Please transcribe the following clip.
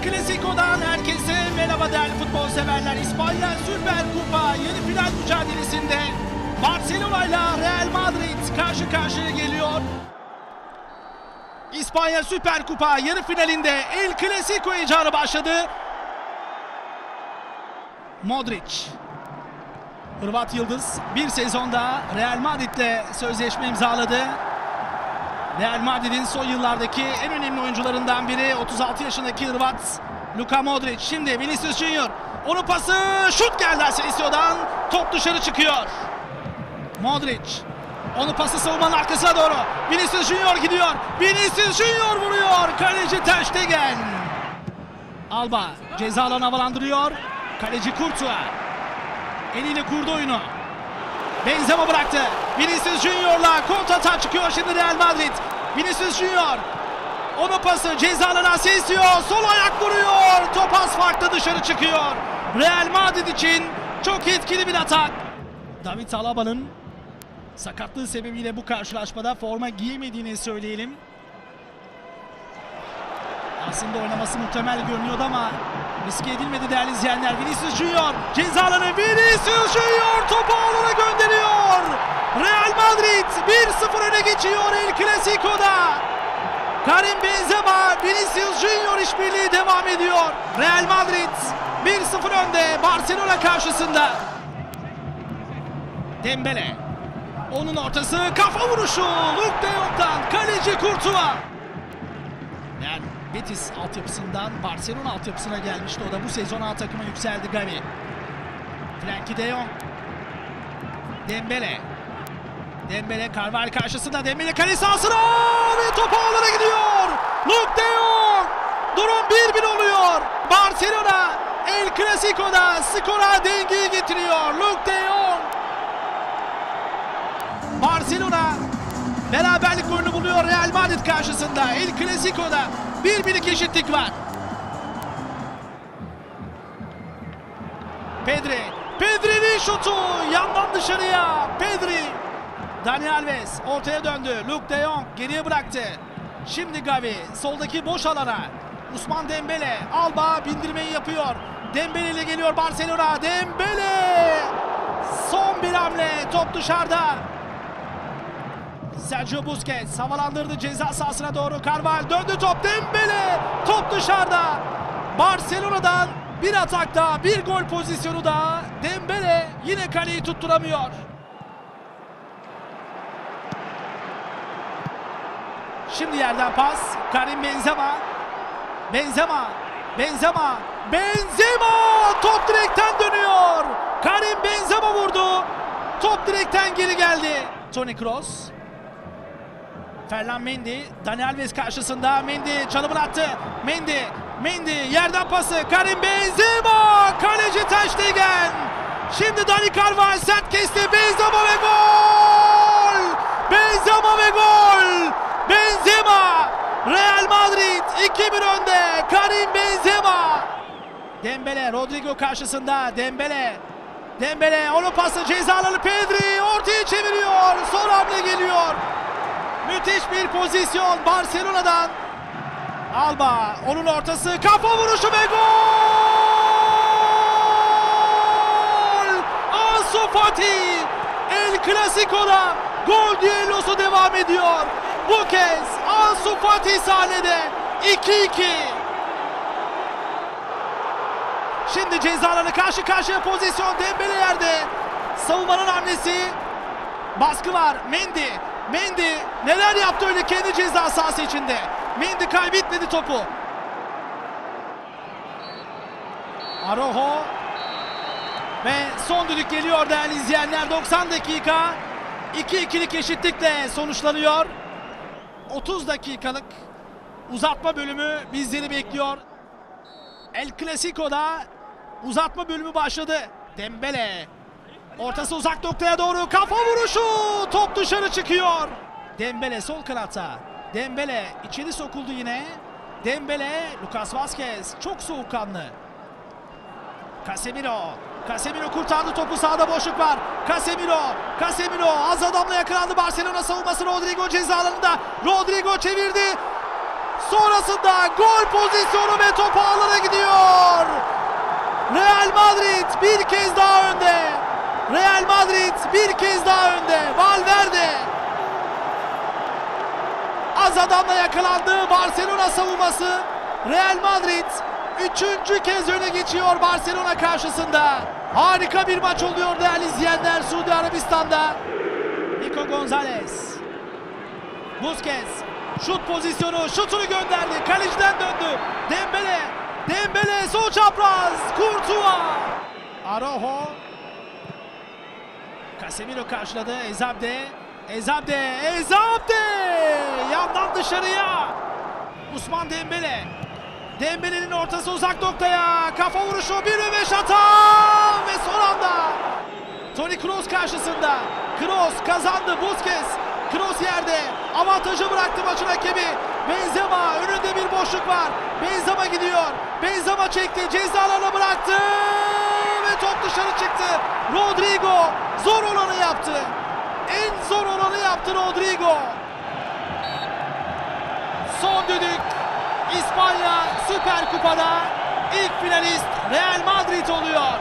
El Clasico'dan herkese merhaba değerli futbol severler. İspanya Süper Kupa yeni final mücadelesinde Barcelona ile Real Madrid karşı karşıya geliyor. İspanya Süper Kupa yarı finalinde El Clasico heyecanı başladı. Modric. Hırvat Yıldız bir sezonda Real Madrid'le sözleşme imzaladı. Real Madrid'in son yıllardaki en önemli oyuncularından biri 36 yaşındaki Hırvat Luka Modric. Şimdi Vinicius Junior. Onun pası şut geldi Asensio'dan. Top dışarı çıkıyor. Modric. Onun pası savunmanın arkasına doğru. Vinicius Junior gidiyor. Vinicius Junior vuruyor. Kaleci Ter Stegen. Alba ceza alanı havalandırıyor. Kaleci Courtois. Eliyle kurdu oyunu. Benzema bıraktı. Vinicius Junior'la kontrata çıkıyor şimdi Real Madrid. Vinicius Junior. Onun pası cezalı Asensio. Sol ayak vuruyor. Top az farklı dışarı çıkıyor. Real Madrid için çok etkili bir atak. David Alaba'nın sakatlığı sebebiyle bu karşılaşmada forma giyemediğini söyleyelim. Aslında oynaması muhtemel görünüyordu ama riske edilmedi değerli izleyenler. Vinicius Junior ceza Vinicius Junior topu alana gönderiyor. Real Madrid 1-0 öne geçiyor El Clasico'da. Karim Benzema, Vinicius Junior işbirliği devam ediyor. Real Madrid 1-0 önde Barcelona karşısında. Dembele. Onun ortası kafa vuruşu. Luke de Jong'dan kaleci Courtois. Yani Betis altyapısından Barcelona altyapısına gelmişti. O da bu sezon A takıma yükseldi Gavi. Frenkie de Jong. Dembele. Dembele Carvalho karşısında Dembele kale sahasına ve top ağlara gidiyor. Luke de Jong. Durum 1-1 oluyor. Barcelona El Clasico'da skora dengeyi getiriyor. Luke de Jong. Barcelona beraberlik oyunu buluyor Real Madrid karşısında. El Clasico'da 1-1'lik eşitlik var. Pedri. Pedri'nin şutu yandan dışarıya. Pedri. Dani Alves ortaya döndü. Luke de Jong geriye bıraktı. Şimdi Gavi soldaki boş alana. Usman Dembele. Alba bindirmeyi yapıyor. Dembele ile geliyor Barcelona. Dembele. Son bir hamle. Top dışarıda. Sergio Busquets havalandırdı ceza sahasına doğru. Carvalho döndü top Dembele. Top dışarıda. Barcelona'dan bir atakta bir gol pozisyonu daha. Dembele yine kaleyi tutturamıyor. Şimdi yerden pas. Karim Benzema. Benzema. Benzema. Benzema! Top direkten dönüyor. Karim Benzema vurdu. Top direkten geri geldi. Toni Kroos. Ferland Mendy, Dani Alves karşısında Mendy çalımını attı. Mendy, Mendy yerden pası. Karim Benzema, kaleci Ter Stegen. Şimdi Dani Carvajal sert kesti. Benzema ve gol! Benzema ve gol! Benzema! Real Madrid 2-1 önde. Karim Benzema. Dembele, Rodrigo karşısında. Dembele. Dembele, onun pası cezalı Pedri ortaya çeviriyor. Son hamle geliyor. Müthiş bir pozisyon Barcelona'dan. Alba onun ortası kafa vuruşu ve gol! Ansu Fati El Clasico'da gol düellosu devam ediyor. Bu kez Ansu Fati sahnede 2-2. Şimdi cezalarını karşı karşıya pozisyon Dembele yerde. Savunmanın hamlesi. Baskı var. Mendy. Mendy neler yaptı öyle kendi ceza sahası içinde. Mendy kaybetmedi topu. Arojo ve son düdük geliyor değerli izleyenler. 90 dakika 2-2'lik eşitlikle sonuçlanıyor. 30 dakikalık uzatma bölümü bizleri bekliyor. El Clasico'da uzatma bölümü başladı. Dembele Ortası uzak noktaya doğru kafa vuruşu. Top dışarı çıkıyor. Dembele sol kanatta. Dembele içeri sokuldu yine. Dembele, Lucas Vazquez çok soğukkanlı. Casemiro. Casemiro kurtardı topu sağda boşluk var. Casemiro. Casemiro az adamla yakalandı Barcelona savunması Rodrigo ceza alanında. Rodrigo çevirdi. Sonrasında gol pozisyonu ve top ağlara gidiyor. Real Madrid bir kez daha önde. Real Madrid bir kez daha önde. Valverde. Az adamla yakalandı Barcelona savunması. Real Madrid üçüncü kez öne geçiyor Barcelona karşısında. Harika bir maç oluyor değerli izleyenler Suudi Arabistan'da. Nico Gonzalez. Busquets. Şut pozisyonu. Şutunu gönderdi. Kaleciden döndü. Dembele. Dembele sol çapraz. Courtois. Arojo. Casemiro karşıladı. Ezabde. Ezabde. Ezabde. Yandan dışarıya. Usman Dembele. Dembele'nin ortası uzak noktaya. Kafa vuruşu. 1 ve 5 hata. Ve son anda. Toni Kroos karşısında. Kroos kazandı. Busquets. Kroos yerde. Avantajı bıraktı maçın hakemi. Benzema önünde bir boşluk var. Benzema gidiyor. Benzema çekti. Cezalarına bıraktı. Ve top dışarı çıktı. Rodrigo zor olanı yaptı. En zor olanı yaptı Rodrigo. Son düdük. İspanya Süper Kupa'da ilk finalist Real Madrid oluyor.